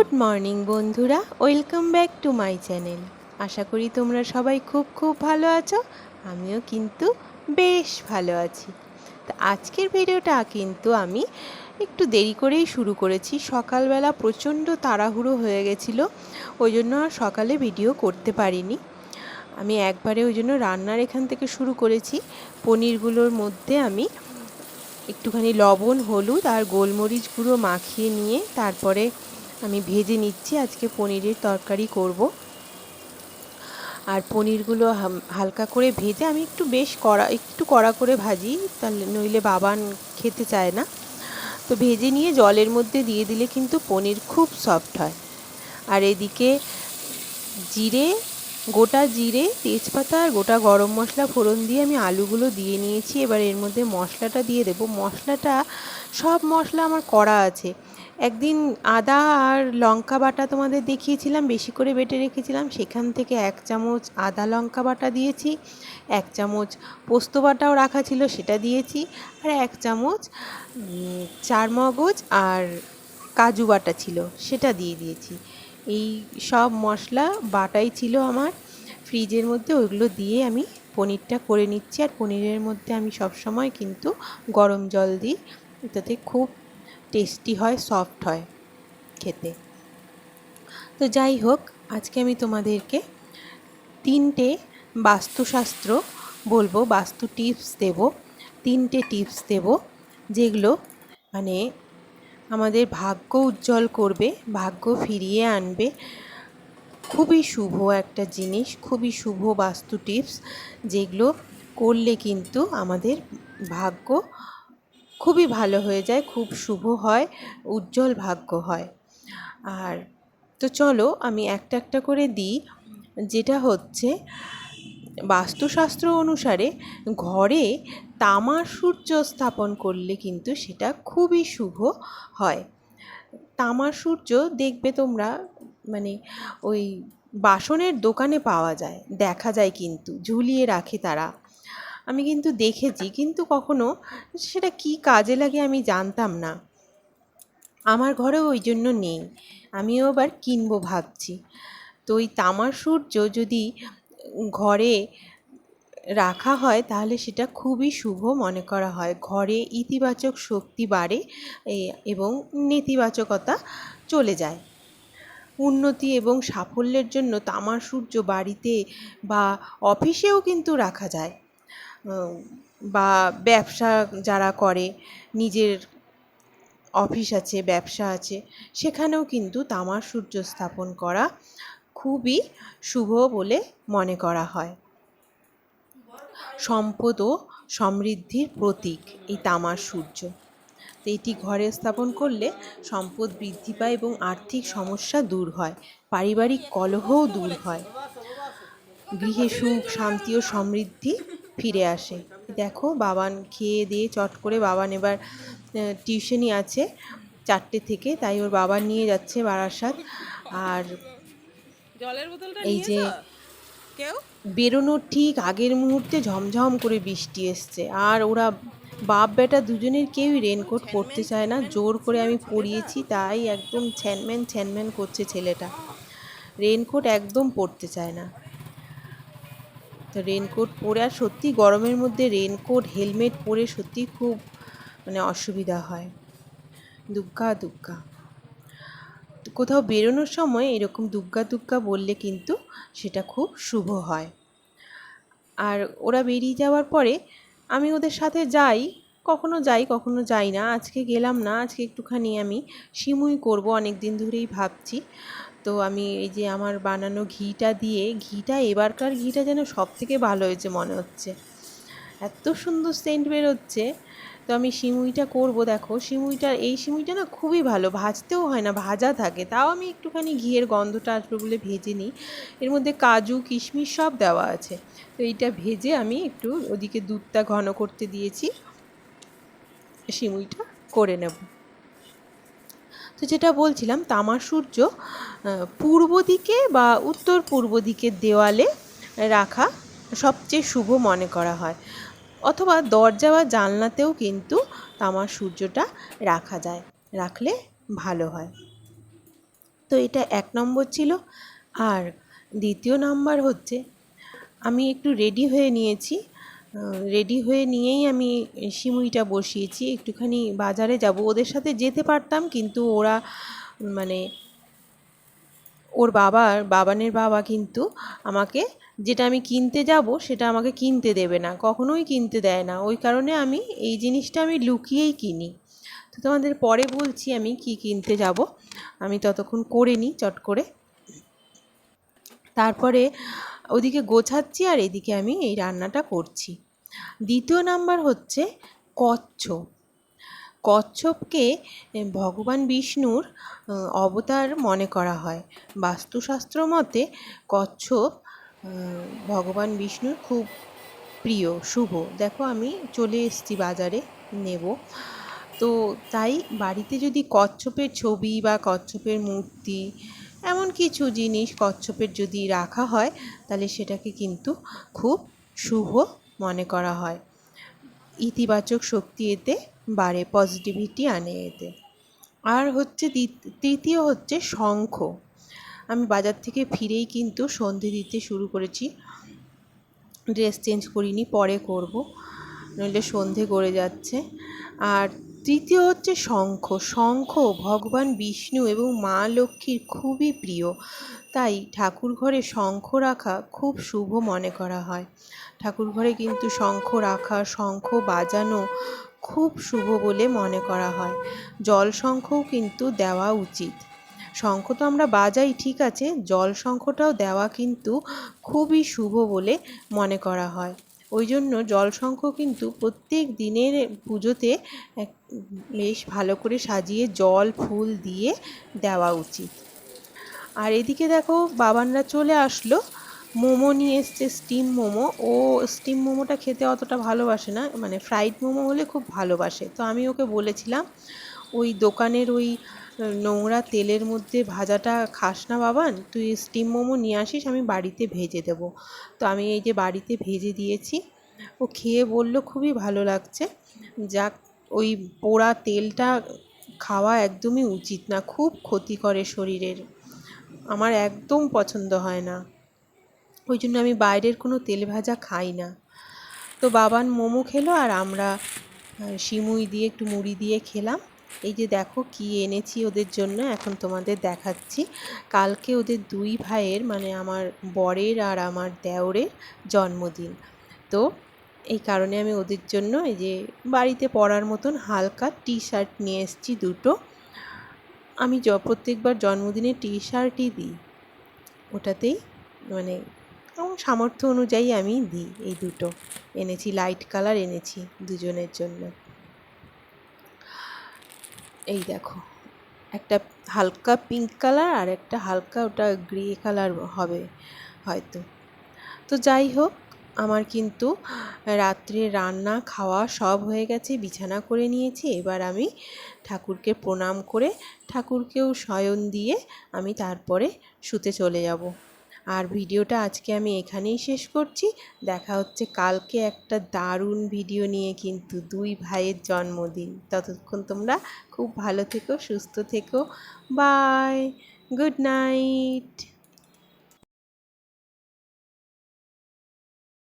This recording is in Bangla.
গুড মর্নিং বন্ধুরা, welcome back to my channel. আশা করি তোমরা সবাই খুব খুব ভালো আছো, আমিও কিন্তু বেশ ভালো আছি। তা আজকের ভিডিওটা কিন্তু আমি একটু দেরি করেই শুরু করেছি, সকালবেলা প্রচণ্ড তাড়াহুড়ো হয়ে গেছিল, ওই জন্য আর সকালে ভিডিও করতে পারিনি। আমি একবারে ওই জন্য রান্নার এখান থেকে শুরু করেছি, পনিরগুলোর মধ্যে আমি একটুখানি লবণ, হলুদ আর গোলমরিচ গুঁড়ো মাখিয়ে নিয়ে তারপরে আমি ভেজে নিচ্ছি। আজকে পনিরের তরকারি করব। আর পনিরগুলো হালকা করে ভেজে আমি একটু বেশ কড়া, একটু কড়া করে ভাজি, তাহলে নইলে বাবান খেতে চায় না। তো ভেজে নিয়ে জলের মধ্যে দিয়ে দিলে কিন্তু পনির খুব সফট হয়। আর এদিকে জিরে, গোটা জিরে, তেজপাতা আর গোটা গরম মশলা ফোড়ন দিয়ে আমি আলুগুলো দিয়ে নিয়েছি। এবার এর মধ্যে মশলাটা দিয়ে দেবো। মশলাটা, সব মশলা আমার করা আছে। একদিন আদা আর লঙ্কা বাটা তোমাদের দেখিয়েছিলাম বেশি করে বেটে রেখেছিলাম। সেখান থেকে এক চামচ আদা লঙ্কা বাটা দিয়েছি এক চামচ পোস্ত বাটাও রাখা ছিল সেটা দিয়েছি আর এক চামচ উম, চারমগজ আর কাজু বাটা ছিল সেটা দিয়ে দিয়েছি। এই সব মশলা বাটাই ছিল আমার। ফ্রিজের মধ্যে ওইগুলো দিয়ে আমি পনিরটা করে নিচ্ছি আর পনিরের মধ্যে আমি সব সময় কিন্তু গরম জল দিই। তাতে খুব টেস্টি হয় সফট হয় খেতে। তো যাই হোক, আজকে আমি তোমাদেরকে তিনটে বাস্তুশাস্ত্র বলব, বাস্তু টিপস দেব, তিনটে টিপস দেব, যেগুলো মানে আমাদের ভাগ্য উজ্জ্বল করবে, ভাগ্য ফিরিয়ে আনবে। খুবই শুভ একটা জিনিস, খুবই শুভ বাস্তু টিপস যেগুলো করলে কিন্তু আমাদের ভাগ্য খুবই ভালো হয়ে যায়, খুব শুভ হয়, উজ্জ্বল ভাগ্য হয়। আর তো চলো আমি একটা একটা করে দিই। যেটা হচ্ছে, বাস্তুশাস্ত্র অনুসারে ঘরে তামার সূর্য স্থাপন করলে কিন্তু সেটা খুবই শুভ হয়। তামার সূর্য দেখবে তোমরা মানে ওই বাসনের দোকানে পাওয়া যায়, দেখা যায় কিন্তু, ঝুলিয়ে রাখে তারা। আমি কিন্তু দেখেছি, কিন্তু কখনো সেটা কি কাজে লাগে আমি জানতাম না। আমার ঘরেও ওই জন্য নেই, আমিও আবার কিনবো ভাবছি। তো ওই তামার সূর্য যদি ঘরে রাখা হয়, তাহলে সেটা খুবই শুভ মনে করা হয়। ঘরে ইতিবাচক শক্তি বাড়ে এবং নেতিবাচকতা চলে যায়। উন্নতি এবং সাফল্যের জন্য তামার সূর্য বাড়িতে বা অফিসেও কিন্তু রাখা যায়। বা ব্যবসা যারা করে, নিজের অফিস আছে, ব্যবসা আছে, সেখানেও কিন্তু তামার সূর্য স্থাপন করা খুবই শুভ বলে মনে করা হয়। সম্পদ ও সমৃদ্ধির প্রতীক এই তামার সূর্য। তো এটি ঘরে স্থাপন করলে সম্পদ বৃদ্ধি পায় এবং আর্থিক সমস্যা দূর হয়, পারিবারিক কলহও দূর হয়। গৃহে সুখ, শান্তি ও সমৃদ্ধি ফিরে আসে। দেখো বাবান খেয়ে দিয়ে চট করে বাবান এবার টিউশনি আছে চারটে থেকে তাই ওর বাবা নিয়ে যাচ্ছে বারাসাত। আর জলের বোতলটা এই যে কেউ? বেরোনোর ঠিক আগের মুহূর্তে ঝমঝম করে বৃষ্টি এসছে। আর ওরা বাপ বেটা দুজনের কেউই রেনকোট পরতে চায় না। জোর করে আমি পরিয়েছি তাই একদম ছ্যানম্যান ছ্যানম্যান করছে ছেলেটা। রেনকোট একদম পরতে চায় না। তো রেনকোট পরে, আর সত্যি গরমের মধ্যে রেনকোট হেলমেট পরে সত্যি খুব মানে অসুবিধা হয়। দুগ্গা দুগ্গা। কোথাও বেরোনোর সময় এরকম দুগ্গা দুগ্গা বললে কিন্তু সেটা খুব শুভ হয়। আর ওরা বেরিয়ে যাওয়ার পরে আমি ওদের সাথে যাই, কখনো যাই কখনো যাই না। আজকে গেলাম না, আজকে একটুখানি আমি সিমুই করব অনেক দিন ধরেই ভাবছি। তো আমি এই যে আমার বানানো ঘিটা দিয়ে, ঘিটা এবারকার ঘিটা যেন সব থেকে ভালো হয়েছে মনে হচ্ছে। এত সুন্দর সেন্ট বেরোচ্ছে। তো আমি সিমুইটা করব, দেখো। সিমুইটা, এই সিমুইটা না খুবই ভালো, ভাজতেও হয় না, ভাজা থাকে। তাও আমি একটুখানি ঘিয়ের গন্ধটা আসবে বলে ভেজে নিই। এর মধ্যে কাজু, কিশমিশ সব দেওয়া আছে। তো এইটা ভেজে আমি একটু ওদিকে দুধটা ঘন করতে দিয়েছি। সিমুইটা করে নেব। তো যেটা বলছিলাম, তামার সূর্য পূর্ব দিকে বা উত্তর পূর্ব দিকের দেওয়ালে রাখা সবচেয়ে শুভ মনে করা হয়। অথবা দরজা বা জানলাতেও কিন্তু তামার সূর্যটা রাখা যায়, রাখলে ভালো হয়। তো এটা এক নম্বর ছিল। আর দ্বিতীয় নাম্বার হচ্ছে, আমি একটু রেডি হয়ে নিয়েছি। রেডি হয়ে নিয়েই আমি সিমুইটা বসিয়েছি। একটুখানি বাজারে যাব। ওদের সাথে যেতে পারতাম, কিন্তু ওরা মানে ওর বাবার বাবানের বাবা কিন্তু আমাকে, যেটা আমি কিনতে যাব, সেটা আমাকে কিনতে দেবে না। কখনোই কিনতে দেয় না। ওই কারণে আমি এই জিনিসটা আমি লুকিয়েই কিনি। তো তোমাদের পরে বলছি আমি কি কিনতে যাব। আমি ততক্ষণ করে নিই চট করে। তারপরে ওদিকে গোছাচ্ছি আর এদিকে আমি এই রান্নাটা করছি। দ্বিতীয় নাম্বার হচ্ছে কচ্ছপ। কচ্ছপকে ভগবান বিষ্ণুর অবতার মনে করা হয়। বাস্তুশাস্ত্র মতে কচ্ছপ ভগবান বিষ্ণুর খুব প্রিয়, শুভ। দেখো আমি চলে এসছি বাজারে নেব। তো তাই বাড়িতে যদি কচ্ছপের ছবি বা কচ্ছপের মূর্তি এমন কিছু জিনিস কচ্ছপের যদি রাখা হয়, তাহলে সেটাকে কিন্তু খুব শুভ মনে করা হয়। ইতিবাচক শক্তি এতে বাড়ে পজিটিভিটি আনে এতে। আর হচ্ছে তৃতীয় হচ্ছে শঙ্খ। আমি বাজার থেকে ফিরেই কিন্তু সন্ধে দিতে শুরু করেছি। ড্রেস চেঞ্জ করিনি, পরে করব। নইলে সন্ধে করে যাচ্ছে। আর তৃতীয় হচ্ছে শঙ্খ। শঙ্খ ভগবান বিষ্ণু এবং মা লক্ষ্মীর খুবই প্রিয়। তাই ঠাকুর ঘরে শঙ্খ রাখা খুব শুভ মনে করা হয়। ঠাকুর ঘরে কিন্তু শঙ্খ রাখা, শঙ্খ বাজানো খুব শুভ বলে মনে করা হয়। জল শঙ্খও কিন্তু দেওয়া উচিত। শঙ্খ তো আমরা বাজাই, ঠিক আছে। জল শঙ্খটাও দেওয়া কিন্তু খুবই শুভ বলে মনে করা হয়। ওই জন্য জল শঙ্খ কিন্তু প্রত্যেক দিনের পুজোতে বেশ ভালো করে সাজিয়ে জল, ফুল দিয়ে দেওয়া উচিত। আর এদিকে দেখো বাবানরা চলে আসলো। মোমো নিয়ে এসছে স্টিম মোমো। ও স্টিম মোমোটা খেতে অতটা ভালোবাসে না মানে ফ্রাইড মোমো হলে খুব ভালোবাসে। তো আমি ওকে বলেছিলাম, ওই দোকানের ওই নোংরা তেলের মধ্যে ভাজাটা খাস না বাবান, তুই স্টিম মোমো নিয়ে আসিস, আমি বাড়িতে ভেজে দেবো। তো আমি এই যে বাড়িতে ভেজে দিয়েছি, ও খেয়ে বলল খুবই ভালো লাগছে। যাক, ওই পোড়া তেলটা খাওয়া একদমই উচিত না, খুব ক্ষতি করে শরীরের। আমার একদম পছন্দ হয় না। ওই জন্য আমি বাইরের কোনো তেল ভাজা খাই না। তো বাবান মোমো খেলো আর আমরা সিমুই দিয়ে একটু মুড়ি দিয়ে খেলাম। এই যে দেখো কি এনেছি ওদের জন্য, এখন তোমাদের দেখাচ্ছি। কালকে ওদের দুই ভাইয়ের মানে আমার বরের আর আমার দেওরের জন্মদিন। তো এই কারণে আমি ওদের জন্য এই যে বাড়িতে পরার মতন হালকা টি শার্ট নিয়ে এসেছি দুটো। আমি য প্রত্যেকবার জন্মদিনে টি শার্টই দিই। ওটাতেই মানে সামর্থ্য অনুযায়ী আমি দিই এই দুটো। এনেছি, লাইট কালার এনেছি দুজনের জন্য। এই দেখো, একটা হালকা পিঙ্ক কালার আর একটা হালকা ওটা গ্রে কালার হবে হয়তো। তো যাই হোক, আমার কিন্তু রাত্রে রান্না খাওয়া সব হয়ে গেছে, বিছানা করে নিয়েছি। এবার আমি ঠাকুরকে প্রণাম করে ঠাকুরকেও শয়ন দিয়ে আমি তারপরে শুতে চলে যাব। আর ভিডিওটা আজকে আমি এখানেই শেষ করছি। দেখা হচ্ছে কালকে একটা দারুণ ভিডিও নিয়ে কিন্তু দুই ভাইয়ের জন্মদিন। ততক্ষণ তোমরা খুব ভালো থেকো, সুস্থ থেকো। Bye, good night.